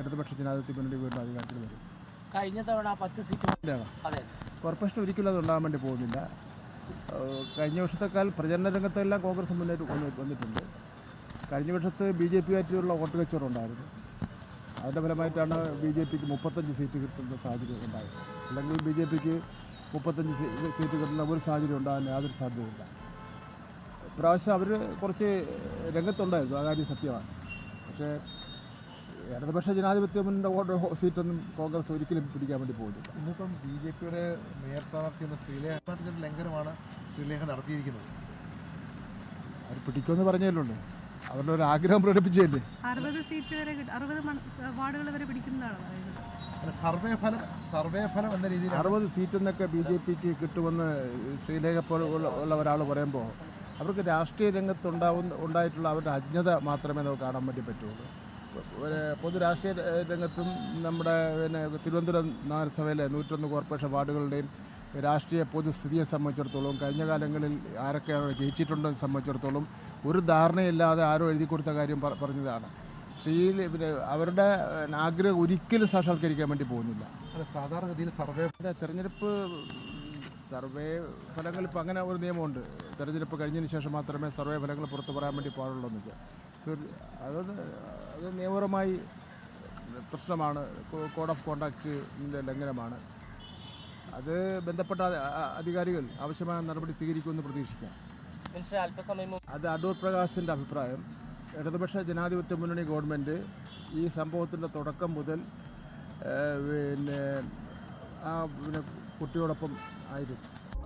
ഇടതുപക്ഷ ജനാധിപത്യ മുന്നണി വീണ്ടും അധികാരത്തിൽ വരും. കഴിഞ്ഞ തവണ പത്ത് സീറ്റ് കോർപ്പറേഷൻ ഒരിക്കലും അത് ഉണ്ടാകാൻ വേണ്ടി പോകുന്നില്ല. കഴിഞ്ഞ വർഷത്തെക്കാൾ പ്രചരണ രംഗത്തെല്ലാം കോൺഗ്രസ് മുന്നേറ്റ് വന്ന് വന്നിട്ടുണ്ട്. കഴിഞ്ഞ വർഷത്ത് ബി ജെ പി ആയിട്ടുള്ള വോട്ട് കച്ചവടമുണ്ടായിരുന്നു അതിന്റെ ഫലമായിട്ടാണ് ബി ജെ പിക്ക് മുപ്പത്തഞ്ച് സീറ്റ് കിട്ടുന്ന സാഹചര്യം ഉണ്ടായത്. അല്ലെങ്കിൽ ബി ജെ പിക്ക് മുപ്പത്തഞ്ച് സീറ്റ് കിട്ടുന്ന ഒരു സാഹചര്യം ഉണ്ടാകാൻ യാതൊരു സാധ്യതയില്ല. പ്രാവശ്യം അവർ കുറച്ച് രംഗത്തുണ്ടായിരുന്നു. ആ കാര്യം സത്യമാണ്. പക്ഷേ ഇടതുപക്ഷ ജനാധിപത്യ മുന്നണിയുടെ വോട്ട് സീറ്റൊന്നും കോൺഗ്രസ് ഒരിക്കലും പിടിക്കാൻ വേണ്ടി പോകുന്നില്ല. ഇന്നിപ്പം ബി ജെ പിയുടെ മേയർ സ്ഥാനാർത്ഥി എന്ന ശ്രീലേഖ ലംഘനമാണ് ശ്രീലേഖ നടത്തിയിരിക്കുന്നത്. അവർ പിടിക്കുമെന്ന് പറഞ്ഞല്ലോ? അവരുടെ ഒരു ആഗ്രഹം പ്രകടിപ്പിച്ചല്ലേ? അറുപത് സീറ്റ് വരെ കിട്ടും അറുപത് വാർഡുകൾ വരെ പിടിക്കുന്നതാണ് സർവേ ഫലം സർവേ ഫലം എന്ന രീതിയിൽ അറുപത് സീറ്റ് എന്നൊക്കെ ബി ജെ പിക്ക് കിട്ടുമെന്ന് ശ്രീലേഖ പോലെ ഉള്ള ഒരാൾ പറയുമ്പോൾ അവർക്ക് രാഷ്ട്രീയ രംഗത്ത് ഉണ്ടാവുന്ന ഉണ്ടായിട്ടുള്ള അവരുടെ അജ്ഞത മാത്രമേ നമുക്ക് കാണാൻ വേണ്ടി പറ്റുള്ളൂ. പൊതു രാഷ്ട്രീയ രംഗത്തും നമ്മുടെ പിന്നെ തിരുവനന്തപുരം നഗരസഭയിലെ നൂറ്റൊന്ന് കോർപ്പറേഷൻ വാർഡുകളുടെയും രാഷ്ട്രീയ പൊതുസ്ഥിതിയെ സംബന്ധിച്ചിടത്തോളം കഴിഞ്ഞ കാലങ്ങളിൽ ആരൊക്കെയാണ് ജയിച്ചിട്ടുണ്ടെന്ന് സംബന്ധിച്ചിടത്തോളം ഒരു ധാരണയില്ലാതെ ആരോ എഴുതി കൊടുത്ത കാര്യം പറഞ്ഞതാണ്. ശ്രീ പിന്നെ അവരുടെ ആഗ്രഹം ഒരിക്കലും സാക്ഷാത്കരിക്കാൻ വേണ്ടി പോകുന്നില്ല. അല്ല സാധാരണഗതിയിൽ സർവേ തെരഞ്ഞെടുപ്പ് സർവേ ഫലങ്ങൾ ഇപ്പോൾ അങ്ങനെ ഒരു നിയമമുണ്ട്. തെരഞ്ഞെടുപ്പ് കഴിഞ്ഞതിന് ശേഷം മാത്രമേ സർവേ ഫലങ്ങൾ പുറത്തു പറയാൻ വേണ്ടി പാടുള്ളൂ എന്നൊക്കെ തീർ- അത് അത് നിയമപരമായി പ്രശ്നമാണ്. കോഡ് ഓഫ് കോണ്ടാക്റ്റിന്റെ ലംഘനമാണ്. അത് ബന്ധപ്പെട്ട അധികാരികൾ ആവശ്യമായ നടപടി സ്വീകരിക്കുമെന്ന് പ്രതീക്ഷിക്കാം. അത് അടൂർ പ്രകാശിന്റെ അഭിപ്രായം. ഇടതുപക്ഷ ജനാധിപത്യ മുന്നണി ഗവൺമെന്റ് ഈ സംഭവത്തിന്റെ തുടക്കം മുതൽ പിന്നെ ആ പിന്നെ കുട്ടിയോടൊപ്പം ആയിരുന്നു.